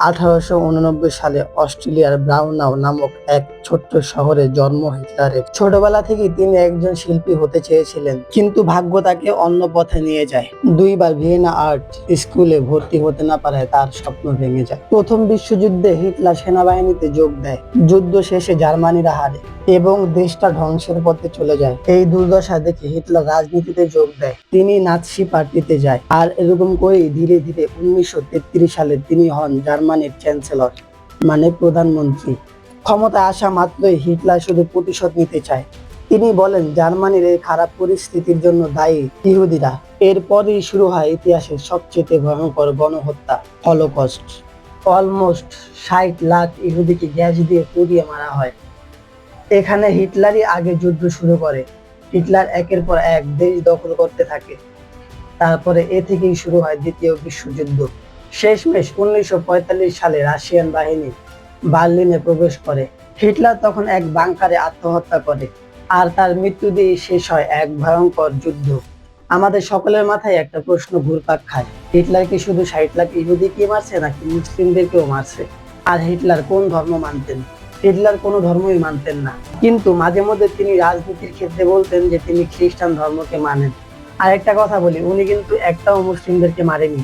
আঠারোশো উননব্বই সালে অস্ট্রেলিয়ার ব্রাউনাও নামক এক ছোট্ট শহরে জন্ম হিটলারের ছোটবেলা থেকেই তিনি একজন শিল্পী হতে চেয়েছিলেন, কিন্তু ভাগ্য তাকে অন্য পথে নিয়ে যায়। দুইবার ভিয়েনা আর্ট স্কুলে ভর্তি হতে না পারায় তার স্বপ্ন ভেঙে যায়। প্রথম বিশ্বযুদ্ধে হিটলার সেনাবাহিনীতে যোগ দেয়। যুদ্ধ শেষে জার্মানিরা হারে এবং দেশটা ধ্বংসের পথে চলে যায়। এই দুর্দশা দেখে হিটলার রাজনীতিতে যোগ দেয়। তিনি নাৎসি পার্টিতে যায়। আর এরকম করেই ধীরে ধীরে উনিশশো তেত্রিশ সালে তিনি হন জার্মানির চ্যান্সেলর মানে প্রধানমন্ত্রী। ক্ষমতায় আসা মাত্রই হিটলার শুধু প্রতিশোধ নিতে চায়। তিনি বলেন, জার্মানির এই খারাপ পরিস্থিতির জন্য দায়ী ইহুদিরা। এরপরই শুরু হয় ইতিহাসের সবচেয়ে ভয়ঙ্কর গণহত্যা, হলোকস্ট। অলমোস্ট ষাট লাখ ইহুদিকে গ্যাস দিয়ে পুড়িয়ে মারা হয়। এখানে হিটলারই আগে যুদ্ধ শুরু করে। হিটলার একের পর এক দেশ দখল করতে থাকে। তারপরে এ থেকেই শুরু হয় দ্বিতীয় বিশ্বযুদ্ধ। শেষমেশ উনিশশো সালে রাশিয়ান বাহিনী বার্লিনে প্রবেশ করে। হিটলার তখন এক বাংকারে আত্মহত্যা করে আর তার মৃত্যু দিয়ে শেষ হয় এক ভয়ঙ্কর যুদ্ধ। আমাদের সকলের মাথায় একটা প্রশ্ন ঘুরপাক খায়, হিটলার কি শুধু ষাট লাখ ইহুদিকে মারছে নাকি মুসলিমদেরকেও মারছে? আর হিটলার কোন ধর্ম মানতেন? হিটলার কোনো ধর্মই মানতেন না। কিন্তু মাঝে মধ্যে তিনি রাজনীতির ক্ষেত্রে বলতেন যে তিনি খ্রিস্টান ধর্মকে মানেন। আর একটা কথা বলি, উনি কিন্তু একটাও মুসলিমদেরকে মারেনি।